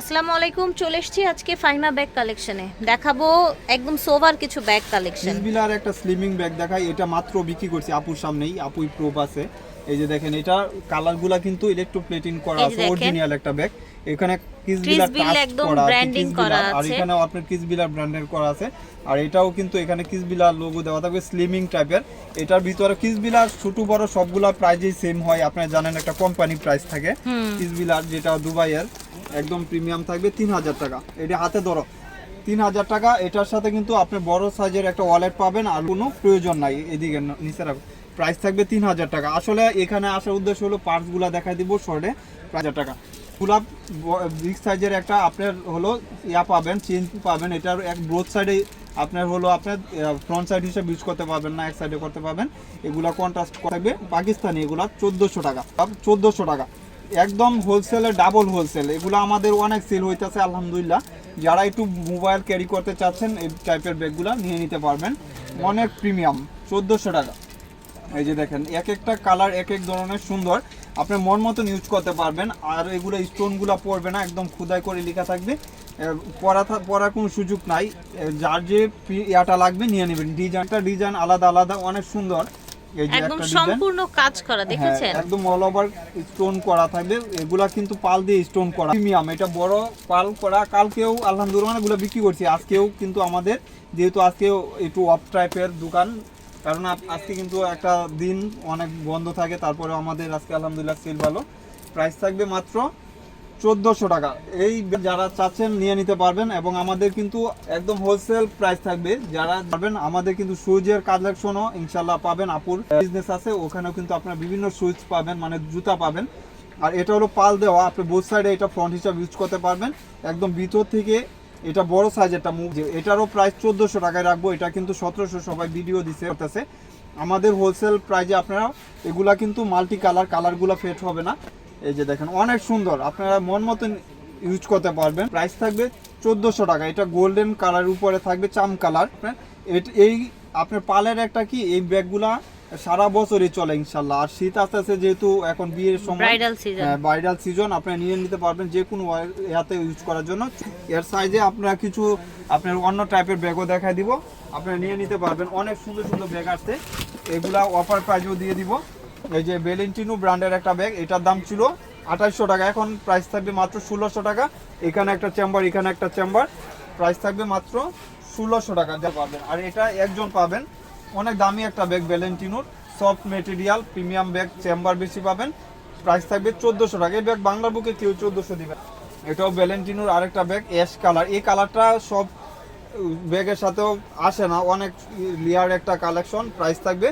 আসসালামু আলাইকুম চলে এসেছি আজকে ফাইমা ব্যাগ কালেকশনে। দেখাবো একদম সোভার কিছু ব্যাগ কালেকশন। বিলার একটা স্লিমিং ব্যাগ দেখাই এটা মাত্র বিক্রি করছি আপুর সামনেই আপুই প্রোপ আছে। এই যে দেখেন এটা কালারগুলা কিন্তু ইলেকট্রোপ্লেটিং করা আছে অরিজিনাল একটা ব্যাগ এখানে Bill টাচ করা আছে আর আছে। এখানেও আপনার কিস বিলার ব্র্যান্ডের করা আছে। আর এটাও কিন্তু এখানে কিস বিলার লোগো দেওয়া থাকবে স্লিমিং টাইপের এটার ভিতরে কিস বিলার ছোট বড় সবগুলা প্রাইজেই সেম হয় আপনারা জানেন একটা কোম্পানি প্রাইস থাকে। কিস বিলার যেটা দুবাইয়ের একদম প্রিমিয়াম থাকবে তিন হাজার টাকা। এটা হাতে ধরো। তিন হাজার টাকা, এটার সাথে কিন্তু আপনি বড় সাইজের একটা ওয়ালেট পাবেন আর কোনো প্রয়োজন নাই এদিকে নিচে রাখো। প্রাইস থাকবে তিন হাজার টাকা। আসলে এখানে আসার উদ্দেশ্য হলো পার্টসগুলো দেখাই দিব শর্টে হাজার টাকা। ফুলাপ বিগ সাইজের একটা আপনার হলো ইয়া পাবেন চেঞ্জ পাবেন। এটার এক ব্রোথ সাইডে আপনার হলো আপনার ফ্রন্ট সাইড হিসেবে ইউজ করতে পারবেন না, এক সাইডে করতে পারবেন। এগুলা কন্ট্রাস্ট থাকবে পাকিস্তানি, এগুলা চোদ্দোশো টাকা। চোদ্দোশো টাকা। একদম হোলসেলে ডাবল হোলসেল এগুলো আমাদের অনেক সেল হইতেছে, আলহামদুলিল্লাহ। যারা একটু মোবাইল ক্যারি করতে চাচ্ছেন, এই টাইপের ব্যাগগুলো নিয়ে নিতে পারবেন। অনেক প্রিমিয়াম চোদ্দোশো টাকা। এই যে দেখেন, এক একটা কালার এক এক ধরনের সুন্দর। আপনি মন মতন ইউজ করতে পারবেন। আর এগুলো স্টোনগুলো পড়বে না, একদম খুদাই করে লেখা থাকবে। পরা পরার কোনো সুযোগ নাই। যার যে ইয়াটা লাগবে, নিয়ে নেবেন। ডিজাইনটা ডিজাইন আলাদা আলাদা, অনেক সুন্দর। একদম সম্পূর্ণ কাজ করা দেখেছেন? হ্যাঁ, একদম অল ওভার স্টোন করা থাকবে। এগুলা কিন্তু পাল দিয়ে স্টোন করা। প্রিমিয়াম এটা বড় পাল করা। কালকেও আলহামদুলিল্লাহ এগুলো বিক্রি করছি। আজকেও কিন্তু আমাদের যেহেতু আজকেও একটু অফ টাইপের দোকান কারণ আজকে কিন্তু একটা দিন অনেক বন্ধ থাকে তারপরে আমাদের আজকে আলহামদুলিল্লাহ সেল ভালো। প্রাইস থাকবে মাত্র চোদ্দোশো টাকা। এই যারা চাচ্ছেন নিয়ে নিতে পারবেন এবং আমাদের কিন্তু একদম হোলসেল প্রাইস থাকবে। যারা পারবেন, আমাদের কিন্তু সুইজের কালেকশনও ইনশাল্লাহ পাবেন। আপুর বিজনেস আছে, ওখানেও কিন্তু আপনার বিভিন্ন সুইচ পাবেন মানে জুতা পাবেন। আর এটা হলো পাল দেওয়া। আপনি বোথ সাইডে এটা ফ্রন্ট হিসাবে ইউজ করতে পারবেন। একদম ভিতর থেকে এটা বড় সাইজেরটা মুভ এটারও প্রাইস চোদ্দোশো টাকায় রাখব। এটা কিন্তু সতেরোশো সবাই ভিডিও দিতে করতেছে। আমাদের হোলসেল প্রাইজে আপনারা এগুলা কিন্তু মাল্টি কালার কালারগুলো ফেট হবে না। এই যে দেখেন অনেক সুন্দর। আপনারা মন মতন ইউজ করতে পারবেন। প্রাইস থাকবে চোদ্দোশো টাকা। এটা গোল্ডেন কালার উপরে থাকবে চাম কালার এই আপনার পালের একটা কি এই ব্যাগগুলা সারা বছরই চলে ইনশাল্লাহ। আর শীত আস্তে আস্তে যেহেতু এখন বিয়ের সময় ব্রাইডাল সিজন আপনি নিয়ে নিতে পারবেন যে কোনো ইয়াতে ইউজ করার জন্য। এর সাইজে আপনারা কিছু আপনার অন্য টাইপের ব্যাগও দেখাই দিব। আপনারা নিয়ে নিতে পারবেন। অনেক সুন্দর সুন্দর ব্যাগ আসছে। এগুলা অফার প্রাইজও দিয়ে দিব। এই যে বেলেন্টিনো ব্র্যান্ডের একটা ব্যাগ এটার দাম ছিল আঠাশশো টাকা। এখন প্রাইস থাকবে মাত্র ষোলোশো টাকা। এখানে একটা চেম্বার এখানে একটা চেম্বার প্রাইস থাকবে মাত্র ষোলোশো টাকা, যা পাবেন। আর এটা একজন পাবেন। অনেক দামি একটা bag ভ্যালেন্টিনোর soft material premium bag chamber বেশি পাবেন। প্রাইস থাকবে চোদ্দোশো টাকা। এই ব্যাগ বাংলার বুকে কেউ চোদ্দোশো দিবেন এটাও ভ্যালেন্টিনোর আরেকটা ব্যাগ অ্যাশ কালার এই কালারটা সব ব্যাগের সাথেও আসে না। অনেক লিয়ার একটা কালেকশন প্রাইস থাকবে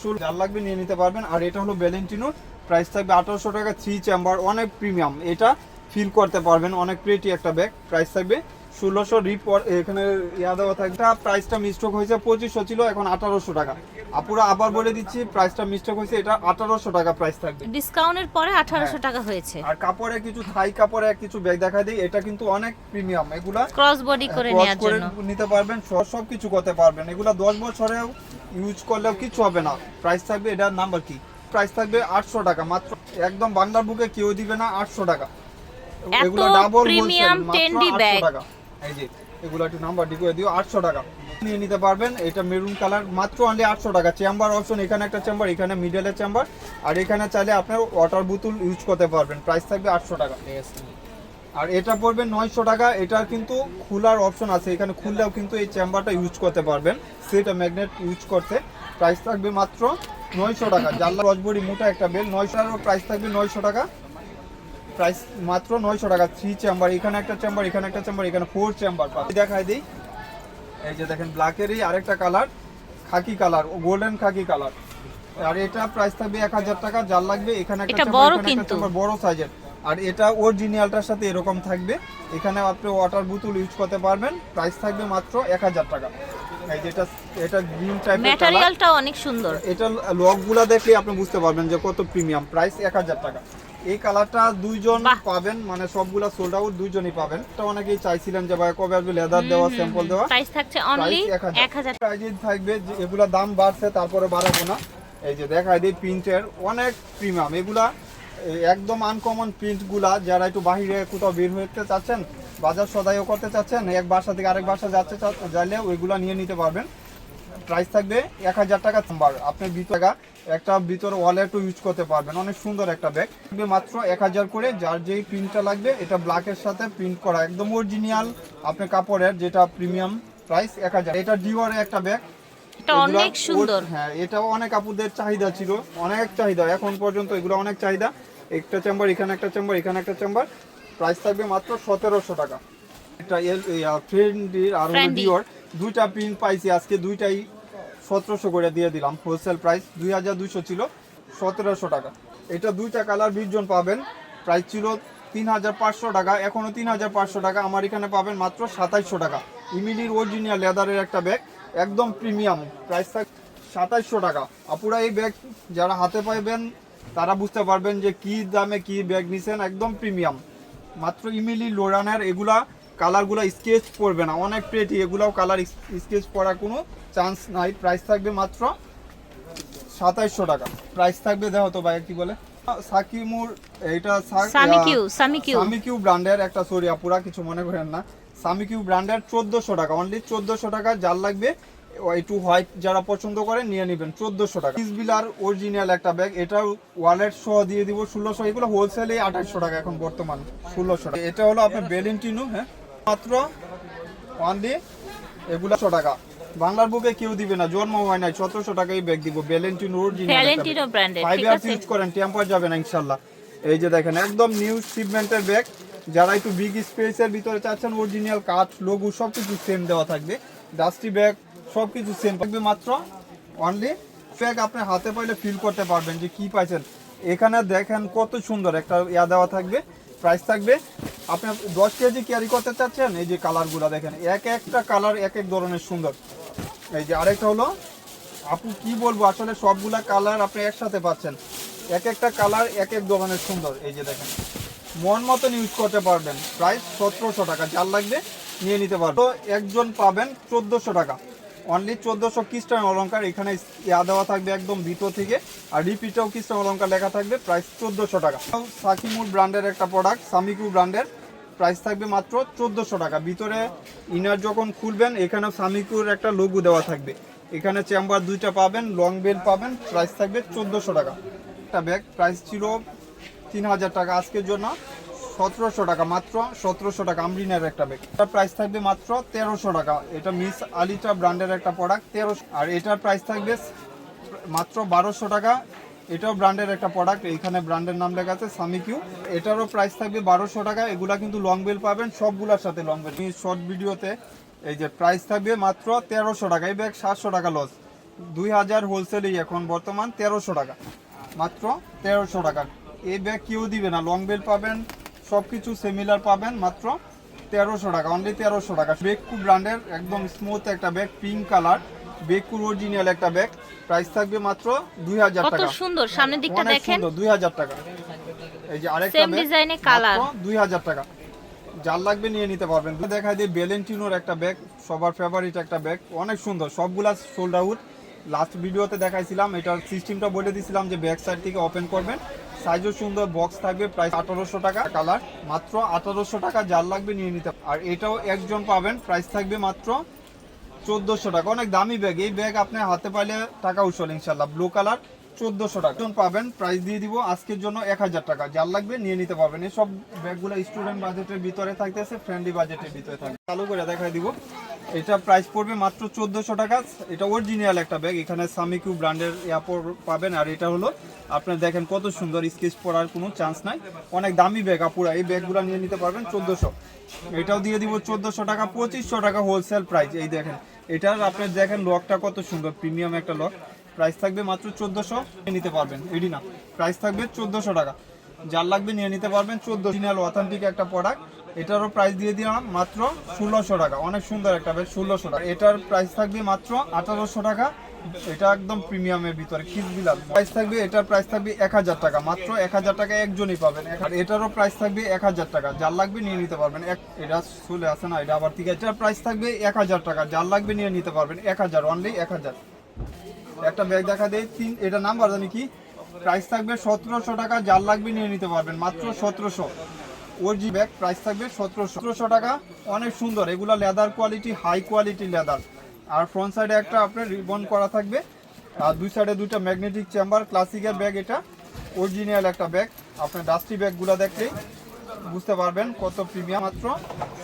শুল যার লাগবে নিয়ে নিতে পারবেন। আর এটা হলো ভ্যালেন্টিনোর প্রাইস থাকবে আঠারোশো টাকা থ্রি চেম্বার অনেক প্রিমিয়াম এটা ফিল করতে পারবেন, অনেক প্রেটি একটা ব্যাগ প্রাইস থাকবে ষোলোশো রিপোর্ট এখানে ইয়া দেওয়া থাকবে প্রাইসটা মিস্টেক হয়েছে পঁচিশশো ছিল এখন আঠারোশো টাকা। আপুরা আবার বলে দিচ্ছি প্রাইসটা মিস্টেক হয়েছে এটা আঠারোশো টাকা প্রাইস থাকবে। ডিসকাউন্টের পরে আঠারোশো হ্যাঁ। টাকা হয়েছে। আর কাপড়ে কিছু থাই কাপড়ে কিছু ব্যাগ দেখা দিই এটা কিন্তু অনেক প্রিমিয়াম এগুলা ক্রস বডি করে নেওয়ার জন্য। নিতে পারবেন সব কিছু করতে পারবেন। এগুলা দশ বছরেও ইউজ করলেও কিছু হবে না। প্রাইস থাকবে এটার নাম্বার কি? প্রাইস থাকবে আটশো টাকা মাত্র একদম বাংলার বুকে কেউ দিবে না আটশো টাকা। এত premium trendy bag। টাকা। এই যে এগুলো একটু নাম্বার ডি করে দিও আটশো টাকা। নিয়ে নিতে পারবেন এটা মেরুন কালার মাত্র অনলি আটশো টাকা। চেম্বার অপশন এখানে একটা চেম্বার এখানে মিডলের চেম্বার আর এখানে চাইলে আপনার ওয়াটার বোতল ইউজ করতে পারবেন। প্রাইস থাকবে আটশো টাকা। আর এটা পড়বে নয়শো টাকা। এটার কিন্তু খোলার অপশন আছে। এখানে খুললেও কিন্তু এই চেম্বারটা ইউজ করতে পারবেন। সেটা ম্যাগনেট ইউজ করতে। প্রাইস থাকবে মাত্র নয়শো টাকা। জানলা রসবড়ি মোটা একটা বেল নয়শো টাকার প্রাইস থাকবে নয়শো টাকা। প্রাইস মাত্র নয়শো টাকা থ্রি চেম্বার এখানে একটা চেম্বার এখানে একটা চেম্বার এখানে ফোর চেম্বার দেখাই দিই। এই যে দেখেন ব্ল্যাকেরই আরেকটা colour khaki colour golden khaki colour আর এটা প্রাইস থাকবে এক হাজার টাকা যার লাগবে এখানে একটা বড় কিন্তু। বড় সাইজের আর এটা অরিজিনালটার সাথে এরকম থাকবে। এখানে আপনি ওয়াটার বোতল ইউজ করতে পারবেন। প্রাইস থাকবে মাত্র এক হাজার টাকা। এই যেটা এটা গ্রিন টাইপের ম্যাটেরিয়ালটা অনেক সুন্দর। এটা লকগুলা দেখলে আপনি বুঝতে পারবেন যে কত প্রিমিয়াম প্রাইস এক হাজার টাকা। এই কালারটা দুইজন পাবেন মানে সবগুলা সোল্ড আউট দুইজনই পাবেন। তো অনেকেই চাইছিলেন যে ভাই কবে আসবে? লেদার দেওয়া স্যাম্পল দেওয়া? প্রাইস থাকছে অনলি 1000 প্রাইস থাকবে যে এগুলা দাম বাড়ছে তারপরে বাড়াবো না। এই যে দেখাই দিই প্রিন্টের অনেক প্রিমিয়াম এগুলা একদম আনকমন প্রিন্টগুলা যারা একটু বাইরে কোথাও বের হতে চাচ্ছেন বাজার সদাইও করতে চাচ্ছেন এক বাসা থেকে আরেক বাসা যাচ্ছে চাইলে ওইগুলা নিয়ে নিতে পারবেন। প্রাইস থাকবে এক হাজার টাকা নাম্বার আপনি ভিতর টাকা একটা ভিতর ওয়ালেটও ইউজ করতে পারবেন। অনেক সুন্দর একটা ব্যাগ থাকবে মাত্র এক হাজার করে। যার যেই প্রিন্টটা লাগবে এটা ব্ল্যাকের সাথে প্রিন্ট করা। একদম অরিজিনাল আপনার কাপড়ের যেটা প্রিমিয়াম প্রাইস এক হাজার। এটা ডিওয়ারে একটা ব্যাগ এটা অনেক সুন্দর। হ্যাঁ এটাও অনেক আপুদের চাহিদা ছিল। অনেক চাহিদা। এখন পর্যন্ত এগুলো অনেক চাহিদা। একটা চেম্বার এখানে একটা চেম্বার এখানে একটা চেম্বার প্রাইস থাকবে মাত্র সতেরোশো টাকা। একটা ফ্রেন্ডির আর ডিওর দুইটা প্রিন্ট পাইছি, আজকে দুইটাই সতেরোশো করে দিয়ে দিলাম হোলসেল প্রাইস দুই হাজার দুইশো ছিল সতেরোশো টাকা। এটা দুইটা কালার বিশ জন পাবেন প্রাইস ছিল তিন হাজার পাঁচশো টাকা এখনও তিন হাজার পাঁচশো টাকা, আমার এখানে পাবেন মাত্র সাতাইশশো টাকা। ইমিলির অরিজিনাল লেদারের একটা ব্যাগ একদম প্রিমিয়াম প্রাইস থাক সাতাইশশো টাকা। আপুরা এই ব্যাগ যারা হাতে পাইবেন, তারা বুঝতে পারবেন যে কি দামে কি ব্যাগ নিছেন, একদম প্রিমিয়াম মাত্র ইমিলি, লোরানের, এগুলা কালারগুলো স্কেচ পড়বে না। অনেক প্রেটি এগুলাও কালার স্কেচ পড়ার কোনো চান্স নাই। প্রাইস থাকবে মাত্র সাতাইশশো টাকা। প্রাইস থাকবে দেখো তো ভাই কি বলে? সাকিমুর এইটা সামিকিউ সামিকিউ। সামিকিউ ব্র্যান্ডের একটা সরি আপুরা কিছু মনে করেন না। সামিকিউ ব্র্যান্ডের চোদ্দোশো টাকা। অনলি চোদ্দোশো টাকা যার লাগবে একটু হোয়াইট যারা পছন্দ করেন নিয়ে নেবেন। চোদ্দোশো টাকা। বিলার অরিজিনাল একটা ব্যাগ এটাও ওয়ালেট সহ দিয়ে দিব ষোলোশো। এগুলো হোলসেলে আঠাশশো টাকা এখন বর্তমান ষোলোশো টাকা। এটা হলো আপনার বেলেন্টিনো হ্যাঁ? মাত্র অনলি এগুলো টাকা। বাংলার বুকে কেউ দিবে না জন্ম হয় নাই সতেরোশো টাকাই ব্যাগ দিব। Valentino original Valentino five years use করেন টেম্পার যাবে না ইনশাল্লাহ। এই যে দেখেন একদম নিউ শিপমেন্টের ব্যাগ যারা একটু বিগ স্পেসের ভিতরে চাচ্ছেন অরিজিনাল কাঠ লঘু সব কিছু সেম দেওয়া থাকবে। ডাস্টি ব্যাগ সব কিছু সেম থাকবে মাত্র অনলি ব্যাগ আপনি হাতে পাইলে ফিল করতে পারবেন যে কি পাইছেন। এখানে দেখেন কত সুন্দর একটা ইয়া দেওয়া থাকবে প্রাইস থাকবে। আপনি দশ কেজি ক্যারি করতে চাচ্ছেন, এই যে কালারগুলো দেখেন, এক একটা কালার এক এক ধরনের সুন্দর। এই যে আরেকটা হলো, আপু কি বলব, আসলে সবগুলা কালার আপনি একসাথে পাচ্ছেন। এক একটা কালার এক এক ধরনের সুন্দর, এই যে দেখেন। মন মতন ইউজ করতে পারবেন প্রাইস সতেরোশো টাকা, যার লাগবে নিয়ে নিতে পারবেন। তো একজন পাবেন চোদ্দোশো টাকা। অনলি চোদ্দোশো খ্রিস্টান অলঙ্কার এখানে ইয়া দেওয়া থাকবে একদম ভিতর থেকে, আর রিপিটেও খ্রিস্টান অলঙ্কার লেখা থাকবে প্রাইস চোদ্দোশো টাকা। সাকিমুর ব্র্যান্ডের একটা প্রোডাক্ট সামিকু ব্র্যান্ডের প্রাইস থাকবে মাত্র চোদ্দোশো টাকা। ভিতরে ইনার যখন খুলবেন এখানে সামিকুর একটা লোগো দেওয়া থাকবে। এখানে চেম্বার দুইটা পাবেন লং বেল পাবেন প্রাইস থাকবে চোদ্দোশো টাকা। একটা ব্যাগ প্রাইস ছিল তিন হাজার টাকা আজকের জন্য, সতেরোশো টাকা মাত্র, সতেরোশো টাকা আমরিনের একটা ব্যাগ এটার প্রাইস থাকবে মাত্র তেরোশো টাকা। এটা মিস আলিটা ব্র্যান্ডের একটা প্রোডাক্ট তেরোশো আর এটার প্রাইস থাকবে মাত্র বারোশো টাকা এটাও ব্র্যান্ডের একটা প্রোডাক্ট এখানে ব্র্যান্ডের নাম লেখা আছে সামিকিউ এটারও প্রাইস থাকবে বারোশো টাকা, এগুলা কিন্তু লং বেল পাবেন, সবগুলোর সাথে লং বেল শর্ট ভিডিওতে এই যে প্রাইস থাকবে মাত্র তেরোশো টাকা, এই ব্যাগ সাতশো টাকা লস দুই হাজার হোলসেলেই এখন বর্তমান তেরোশো টাকা, মাত্র তেরোশো টাকা। এই ব্যাগ কেউ দিবে না লং বেল পাবেন সব কিছু সিমিলার পাবেন, মাত্র তেরোশো টাকা অনলি তেরোশো টাকা। ব্যাগ খুব ব্র্যান্ডের একদম স্মুথ একটা ব্যাগ পিঙ্ক কালার বেকুর অরিজিনাল একটা ব্যাগ প্রাইস থাকবে মাত্র দুই হাজার কত টাকা। সুন্দর সামনের দিকটা দেখেন। সুন্দর দুই হাজার টাকা। এই যে আরেকটা এ colour। দুই হাজার টাকা। যার লাগবে নিয়ে নিতে পারবেন। দেখা যায় বেলেন্টিনোর একটা ব্যাগ সবার ফেভারিট একটা ব্যাগ অনেক সুন্দর সবগুলা সোল্ড আউট লাস্ট ভিডিওতে দেখাইছিলাম এটার সিস্টেমটা বলে দিয়েছিলাম যে ব্যাক সাইড থেকে ওপেন করবেন। সাইজও সুন্দর বক্স থাকবে প্রাইস আঠারোশো টাকা। কালার মাত্র আঠারোশো টাকা যার লাগবে নিয়ে নিতে। আর এটাও একজন পাবেন প্রাইস থাকবে মাত্র চোদ্দোশো টাকা। অনেক দামি ব্যাগ এই ব্যাগ আপনি হাতে পাইলে টাকা উসল, ইনশাল্লাহ। ব্লু কালার চোদ্দশো টাকা। পাবেন প্রাইস দিয়ে দিব, আজকের জন্য এক হাজার টাকা। যার লাগবে নিয়ে নিতে পারবেন। এসব ব্যাগগুলো স্টুডেন্ট বাজেটের ভিতরে থাকতেছে ফ্রেন্ডলি বাজেটের ভিতরে থাকবে চালু করে দেখাই দিব। এটা প্রাইস পড়বে মাত্র চোদ্দোশো টাকা। এটা অরিজিনাল একটা ব্যাগ এখানে সামিকিউ ব্র্যান্ডের এয়ারপোর্ট পাবেন। আর এটা হলো, আপনার দেখেন কত সুন্দর স্কেচ পড়ার কোনো চান্স নাই। অনেক দামি ব্যাগ আপুরা, এই ব্যাগগুলো নিয়ে নিতে পারবেন চোদ্দোশো। এটাও দিয়ে দিব চোদ্দোশো টাকা, পঁচিশশো টাকা হোলসেল প্রাইস এই দেখেন, এটার আপনার দেখেন লকটা কত সুন্দর প্রিমিয়াম একটা লক প্রাইস থাকবে মাত্র চোদ্দোশো নিতে পারবেন। এডি না প্রাইস থাকবে চোদ্দোশো টাকা। যার লাগবে নিয়ে নিতে পারবেন চোদ্দ অথেন্টিক একটা প্রোডাক্ট এটারও প্রাইস দিয়ে দিলাম মাত্র ষোলোশো টাকা। অনেক সুন্দর একটা বেশ ষোলোশো টাকা। এটার প্রাইস থাকবে মাত্র আঠারোশো টাকা। এটা একদম প্রিমিয়ামের ভিতরে বিলাস। প্রাইস থাকবে, এটার প্রাইস থাকবে এক হাজার টাকা। মাত্র এক হাজার টাকা একজনই পাবেন। আর এটারও প্রাইস থাকবে এক হাজার টাকা। যার লাগবে নিয়ে নিতে পারবেন। এক এটা চলে আসে না, এটা আবার ঠিক আছে এটার প্রাইস থাকবে এক হাজার টাকা। যার লাগবে নিয়ে নিতে পারবেন এক হাজার অনলি এক হাজার। একটা ব্যাগ দেখা দেয় তিন এটা নাম্বার জানি কি? প্রাইস থাকবে সতেরোশো টাকা। যার লাগবে নিয়ে নিতে পারবেন মাত্র সতেরোশো। ওজি ব্যাগ প্রাইস থাকবে সতেরোশো। সতেরোশো টাকা, অনেক সুন্দর। এগুলো leather quality high quality leather আর ফ্রন্ট সাইডে একটা আপনার রিবন করা থাকবে। আর দুই সাইডে দুইটা ম্যাগনেটিক চেম্বার ক্লাসিকের ব্যাগ এটা। অরিজিনাল একটা ব্যাগ আপনার ডাস্টি ব্যাগগুলো দেখলেই বুঝতে পারবেন কত প্রিমিয়াম মাত্র।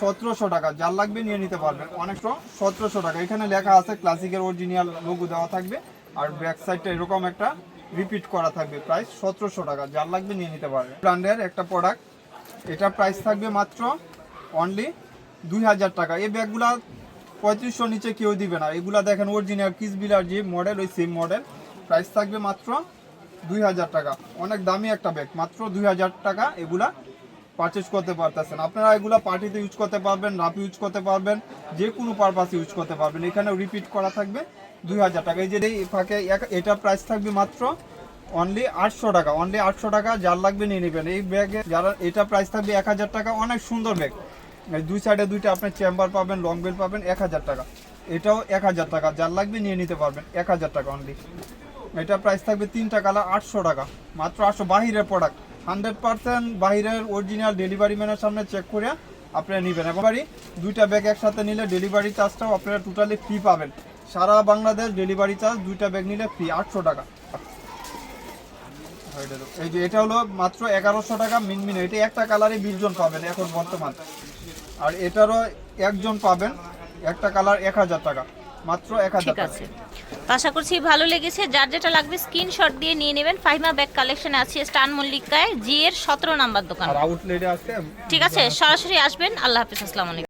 সতেরোশো টাকা। যার লাগবে নিয়ে নিতে পারবেন। অনেকটা সতেরোশো টাকা। এখানে লেখা আছে ক্লাসিকের অরিজিনাল লোগো দেওয়া থাকবে। আর ব্যাক সাইডটা এরকম একটা রিপিট করা থাকবে। প্রাইস সতেরোশো টাকা। যার লাগবে নিয়ে নিতে পারবেন। ব্র্যান্ডের একটা প্রোডাক্ট এটা প্রাইস থাকবে মাত্র অনলি দুই হাজার টাকা। এই ব্যাগগুলা পঁয়ত্রিশশো নিচে কেউ দিবে না। এগুলা দেখেন অরিজিনাল কিস বিলার যে মডেল ওই সেম মডেল প্রাইস থাকবে মাত্র দুই হাজার টাকা। অনেক দামি একটা ব্যাগ মাত্র দুই হাজার টাকা এগুলা পারচেজ করতে পারতেছেন। আপনারা এগুলা পার্টিতে ইউজ করতে পারবেন রাফ ইউজ করতে পারবেন, যে কোনো পারপাসে ইউজ করতে পারবেন। এখানে রিপিট করা থাকবে দুই হাজার টাকা। এই যে এই ফাঁকে এটা প্রাইস থাকবে মাত্র অনলি আটশো টাকা অনলি আটশো টাকা যার লাগবে নিয়ে নেবেন। এই ব্যাগে যারা, এটা প্রাইস থাকবে এক হাজার টাকা, অনেক সুন্দর ব্যাগ। দুই সাইডে দুইটা আপনার চেম্বার পাবেন লং বেল পাবেন, এক হাজার টাকা। এটাও এক হাজার টাকা, যার লাগবে নিয়ে নিতে পারবেন, এক হাজার টাকা অনলি এটা প্রাইস থাকবে তিনটা কালার আটশো টাকা। মাত্র আটশো, বাহিরের প্রোডাক্ট হান্ড্রেড পার্সেন্ট বাহিরের অরিজিনাল ডেলিভারি ম্যানের সামনে চেক করে আপনারা নেবেন। এবারে দুইটা ব্যাগ একসাথে নিলে ডেলিভারি চার্জটাও আপনারা টোটালি ফ্রি পাবেন। সারা বাংলাদেশ ডেলিভারি চার্জ দুইটা ব্যাগ নিলে ফ্রি আটশো টাকা। এই যে এটা হলো মাত্র এগারোশো টাকা মিনমিন। এটা একটা কালারে বিশ জন পাবেন এখন বর্তমান। আর এটারও একজন পাবেন একটা কালার এক হাজার টাকা। মাত্র এক হাজার টাকা। আছে। আশা করছি ভালো লেগেছে। যার যেটা লাগবে স্ক্রিনশট দিয়ে নিয়ে নেবেন। ফাইমা ব্যাগ কালেকশনে আছে স্টান মল্লিকায় জি এর সতেরো নাম্বার দোকান। ঠিক আছে সরাসরি আসবেন। আল্লাহ হাফিজ আসসালামু আলাইকুম।